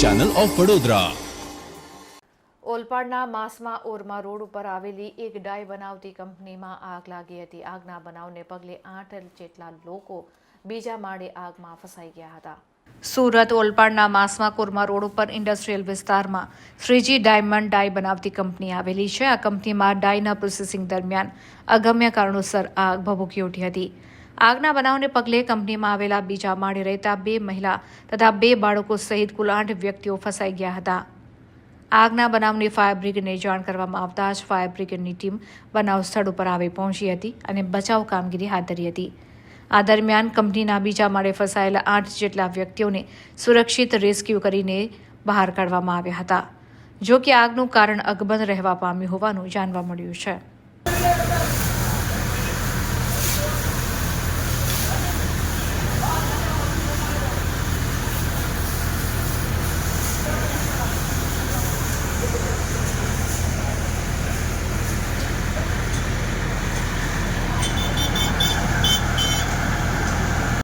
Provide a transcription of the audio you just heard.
Channel of Vadodara ઓલપાડના માસમાં ઓરમા road ઉપર આવેલી એક ડાય બનાવતી કંપનીમાં આગ લાગી હતી. આગના બનાવને પગલે આઠ જેટલા લોકો બીજા માળે આગમાં ફસાઈ ગયા હતા. સુરત ઓલપાડના માસમાં કોરમા રોડ ઉપર ઇન્ડસ્ટ્રીયલ વિસ્તારમાં શ્રીજી ડાયમંડ ડાય બનાવતી કંપની આવેલી છે. આ કંપનીમાં ડાયના પ્રોસેસિંગ દરમિયાન અગમ્ય કારણોસર આગ ભભૂકી ઉઠી હતી. આગના બનાવને પગલે કંપનીમાં આવેલા બીજા માળે રહેતા બે મહિલા તથા બે બાળકો સહિત કુલ આઠ વ્યક્તિઓ ફસાઈ ગયા હતા. આગના બનાવની ફાયર બ્રિગેડને જાણ કરવામાં આવતા જ ફાયર બ્રિગેડની ટીમ બનાવ સ્થળ ઉપર આવી પહોંચી હતી અને બચાવ કામગીરી હાથ ધરી હતી. આ દરમિયાન કંપનીના બીજા માળે ફસાયેલા આઠ જેટલા વ્યક્તિઓને સુરક્ષિત રેસ્ક્યુ કરીને બહાર કાઢવામાં આવ્યા હતા. જો કે આગનું કારણ અકબંધ રહેવા પામ્યું હોવાનું જાણવા મળ્યું છે.